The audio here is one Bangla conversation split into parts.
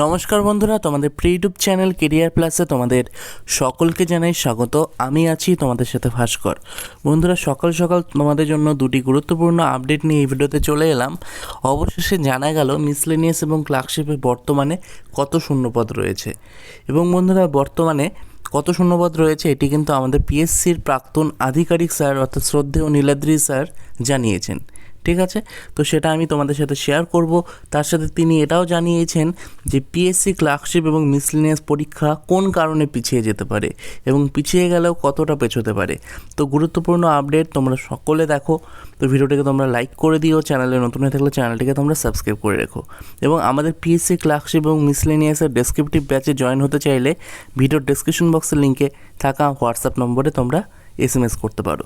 নমস্কার বন্ধুরা, তোমাদের প্রি ইউটিউব চ্যানেল কেরিয়ার প্লাসে তোমাদের সকলকে জানাই স্বাগত। আমি আছি তোমাদের সাথে ভাস্কর। বন্ধুরা, সকাল সকাল তোমাদের জন্য দুটি গুরুত্বপূর্ণ আপডেট নিয়ে এই ভিডিওতে চলে এলাম। অবশেষে জানা গেল মিসলেনিয়াস এবং ক্লার্কশিপে বর্তমানে কত শূন্যপদ রয়েছে। এবং বন্ধুরা, বর্তমানে কত শূন্যপদ রয়েছে এটি কিন্তু আমাদের পিএসসির প্রাক্তন আধিকারিক স্যার, অর্থাৎ শ্রদ্ধেয় নীলাদ্রি স্যার জানিয়েছেন। ঠিক আছে? তো সেটা আমি তোমাদের সাথে শেয়ার করব। তার সাথে তিনি এটাও জানিয়েছেন যে পিএসসি ক্লার্কশিপ এবং মিসলিনিয়াস পরীক্ষা কোন কারণে পিছিয়ে যেতে পারে এবং পিছিয়ে গেলেও কতটা পেছোতে পারে? তো গুরুত্বপূর্ণ আপডেট তোমরা সকলে দেখো। তো ভিডিওটিকে তোমরা লাইক করে দিও, চ্যানেলে নতুন হয়ে থাকলে চ্যানেলটিকে তোমরা সাবস্ক্রাইব করে রেখো। এবং আমাদের পিএসসি ক্লার্কশিপ এবং মিসলেনিয়াসের ডেসক্রিপটিভ ব্যাচে জয়েন হতে চাইলে ভিডিওর ডেসক্রিপশন বক্সের লিঙ্কে থাকা হোয়াটসঅ্যাপ নম্বরে তোমরা এস করতে পারো।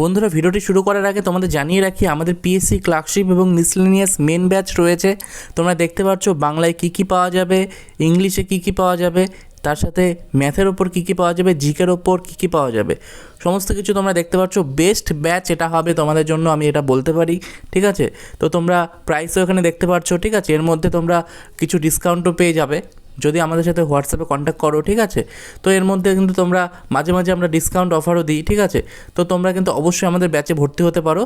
বন্ধুরা, ভিডিওটি শুরু করার আগে তোমাদের জানিয়ে রাখি, আমাদের পিএসসি ক্লার্কশিপ এবং মিসলেনিয়াস মেন ব্যাচ রয়েছে। তোমরা দেখতে পাচ্ছ বাংলায় কী কী পাওয়া যাবে, ইংলিশে কী কী পাওয়া যাবে, তার সাথে ম্যাথের ওপর কী কী পাওয়া যাবে, জিকের ওপর কী কী পাওয়া যাবে। সমস্ত কিছু তোমরা দেখতে পাচ্ছ। বেস্ট ব্যাচ এটা হবে তোমাদের জন্য, আমি এটা বলতে পারি, ঠিক আছে? তো তোমরা প্রাইসও এখানে দেখতে পাচ্ছ, ঠিক আছে? এর মধ্যে তোমরা কিছু ডিসকাউন্টও পেয়ে যাবে। যদি আমাদের সাথে হোয়াটসঅ্যাপে কন্ট্যাক্ট করো, ঠিক আছে? তো এর মধ্যে কিন্তু তোমরা মাঝে মাঝে আমরা ডিসকাউন্ট অফারও দিই, ঠিক আছে? তো তোমরা কিন্তু অবশ্যই আমাদের ব্যাচে ভর্তি হতে পারো।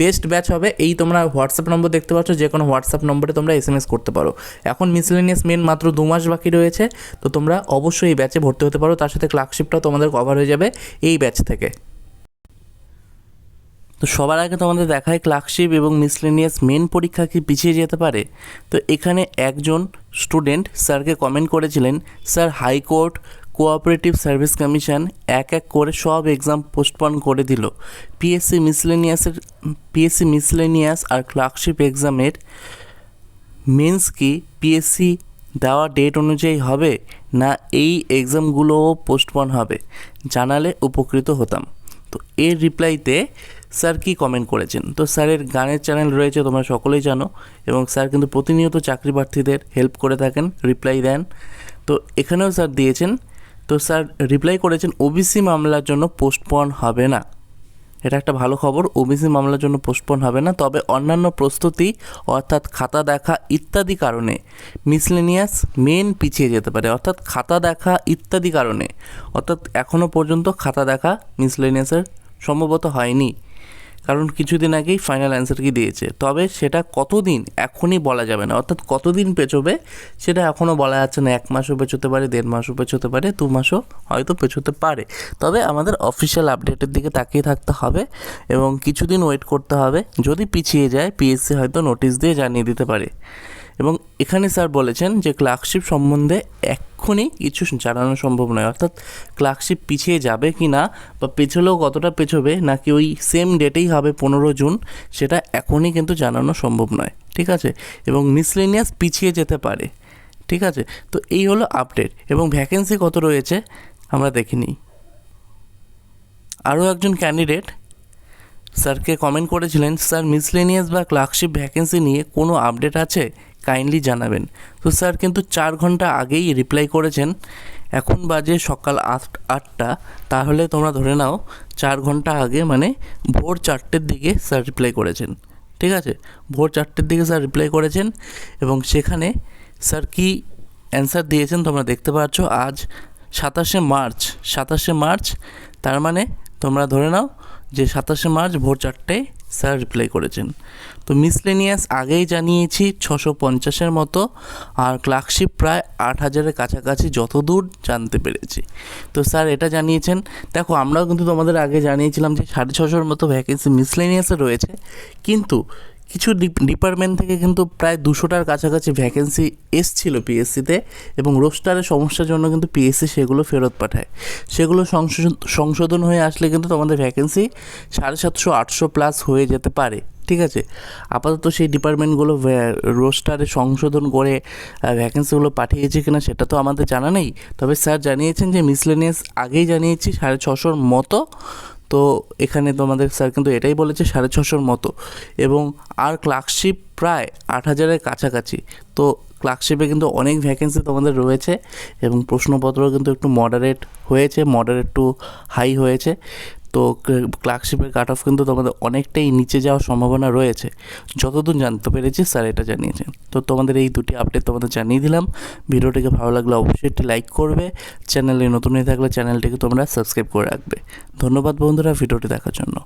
বেস্ট ব্যাচ হবে এই তোমরা হোয়াটসঅ্যাপ নম্বর দেখতে পাচ্ছ, যে কোনো হোয়াটসঅ্যাপ নম্বরে তোমরা এস এস করতে পারো। এখন মিসলেনিয়াস মেন মাত্র দু মাস বাকি রয়েছে, তো তোমরা অবশ্যই এই ব্যাচে ভর্তি হতে পারো। তার সাথে ক্লার্কশিপটাও তোমাদের কভার হয়ে যাবে এই ব্যাচ থেকে। তো সবার আগে তোমাদের দেখায় ক্লার্কশিপ এবং মিসলেনিয়াস মেন পরীক্ষা কি পিছিয়ে যেতে পারে? তো এখানে একজন স্টুডেন্ট স্যারকে কমেন্ট করেছিলেন, sir high court cooperative service commission এক এক করে সব এক্সাম পোস্টপন করে দিল। পিএসসি মিসলেনিয়াসের, পিএসসি মিসলেনিয়াস আর ক্লার্কশিপ এক্সামের মেন্স কি পিএসসি দেওয়া ডেট অনুযায়ী হবে না এই এক্সামগুলোও পোস্টপন হবে? জানালে উপকৃত হতাম। তো এর রিপ্লাইতে স্যার কি কমেন্ট করেছেন? তো স্যারের গানের চ্যানেল রয়েছে, তোমরা সকলেই জানো, এবং স্যার কিন্তু প্রতিনিয়ত চাকরি প্রার্থীদের হেল্প করে থাকেন রিপ্লাই দেন। তো এখানেও স্যার দিয়েছেন, তো স্যার রিপ্লাই করেছেন ওবিসি মামলার জন্য পোস্টপন হবে না। এটা একটা ভালো খবর ওবিসি মামলার জন্য পোস্টপন হবে না, তবে অন্যান্য প্রস্তুতি, অর্থাৎ খাতা দেখা ইত্যাদি কারণে মিসলেনিয়াস মেন পিছিয়ে যেতে পারে, অর্থাৎ খাতা দেখা ইত্যাদি কারণে। অর্থাৎ এখনও পর্যন্ত খাতা দেখা মিসলেনিয়াসের সম্ভবত হয়নি। কারণ কিছুদিন আগেই ফাইনাল অ্যান্সার কি দিয়েছে? তবে সেটা কতদিন এখনই বলা যাবে না। অর্থাৎ কতদিন পেছোবে সেটা এখনও বলা যাচ্ছে না। এক মাসও পেছোতে পারে, দেড় মাসও পেছোতে পারে, দু মাসও হয়তো পেছোতে পারে। তবে আমাদের অফিসিয়াল আপডেটের দিকে তাকিয়ে থাকতে হবে এবং কিছুদিন ওয়েট করতে হবে। যদি পিছিয়ে যায় পিএসসি হয়তো নোটিশ দিয়ে জানিয়ে দিতে পারে। এবং এখানে স্যার বলেছেন যে ক্লার্কশিপ সম্বন্ধে এক্ষুনি কিছু জানানো সম্ভব নয়। অর্থাৎ ক্লার্কশিপ পিছিয়ে যাবে কি না বা পেছলেও কতটা পেছবে নাকি ওই সেম ডেটেই হবে পনেরো জুন, সেটা এখনই কিন্তু জানানো সম্ভব নয়। ঠিক আছে? এবং মিসলেনিয়াস পিছিয়ে যেতে পারে। ঠিক আছে? তো এই হলো আপডেট। এবং ভ্যাকেন্সি কত রয়েছে? আমরা দেখে নিই। আরও একজন ক্যান্ডিডেট স্যারকে কমেন্ট করেছিলেন, স্যার, মিসলেনিয়াস বা ক্লার্কশিপ ভ্যাকেন্সি নিয়ে কোনো আপডেট আছে? কাইন্ডলি জানাবেন। তো স্যার, কিন্তু চার ঘণ্টা আগেই রিপ্লাই করেছেন। এখন বাজে সকাল আট, আটটা। তাহলে তোমরা ধরে নাও, চার ঘণ্টা আগে মানে ভোর চারটের দিকে স্যার রিপ্লাই করেছেন। ঠিক আছে? ভোর চারটের দিকে স্যার রিপ্লাই করেছেন এবং সেখানে স্যার কি অ্যান্সার দিয়েছেন তোমরা দেখতে পাচ্ছ, আজ সাতাশে মার্চ সাতাশে মার্চ। তার মানে তোমরা ধরে নাও যে সাতাশে মার্চ ভোর চারটায় স্যার রিপ্লাই করেছেন। তো মিসলেনিয়াস আগেই জানিয়েছি ছশো পঞ্চাশের মতো আর ক্লার্কশিপ প্রায় আট হাজারের কাছাকাছি যতদূর জানতে পেরেছি। তো স্যার এটা জানিয়েছেন। দেখো, আমরাও কিন্তু তোমাদের আগে জানিয়েছিলাম যে সাড়ে ছশোর মতো ভ্যাকেন্সি মিসলেনিয়াসে রয়েছে। কিন্তু কিছু ডিপার্টমেন্ট থেকে কিন্তু প্রায় দুশোটার কাছাকাছি ভ্যাকেন্সি এসছিল পিএসসিতে এবং রোস্টারের সমস্যার জন্য কিন্তু পিএসসি সেগুলো ফেরত পাঠায়। সেগুলো সংশোধন সংশোধন হয়ে আসলে কিন্তু তোমাদের ভ্যাকেন্সি সাড়ে সাতশো, আটশো প্লাস হয়ে যেতে পারে, ঠিক আছে? আপাতত সেই ডিপার্টমেন্টগুলো রোস্টারে সংশোধন করে ভ্যাকেন্সিগুলো পাঠিয়েছে কিনা সেটা তো আমাদের জানা নেই। তবে স্যার জানিয়েছেন যে মিসলেনিয়াস আগেই জানিয়েছি সাড়ে ছশোর মতো তো এখানে তোমাদের স্যার কিন্তু এটাই বলেছে সাড়ে ছশোর মতো। এবং আর ক্লার্কশিপ প্রায় আট হাজারের কাছাকাছি। তো ক্লার্কশিপে কিন্তু অনেক ভ্যাকেন্সি তোমাদের রয়েছে এবং প্রশ্নপত্র কিন্তু একটু মডারেট হয়েছে মডারেট টু হাই হয়েছে। তো ক্লার্কশিপের কাট অফ কিন্তু তোমাদের অনেকটাই নিচে যাওয়ার সম্ভাবনা রয়েছে। যতদূর জানতে পেরেছি স্যার এটা জানিয়েছেন। তো তোমাদের এই দুটি আপডেট তোমাদের জানিয়ে দিলাম। ভিডিওটিকে ভালো লাগলে অবশ্যই একটি লাইক করবে। চ্যানেলে নতুন হয়ে থাকলে চ্যানেলটিকে তোমরা সাবস্ক্রাইব করে রাখবে। ধন্যবাদ বন্ধুরা, ভিডিওটি দেখার জন্য।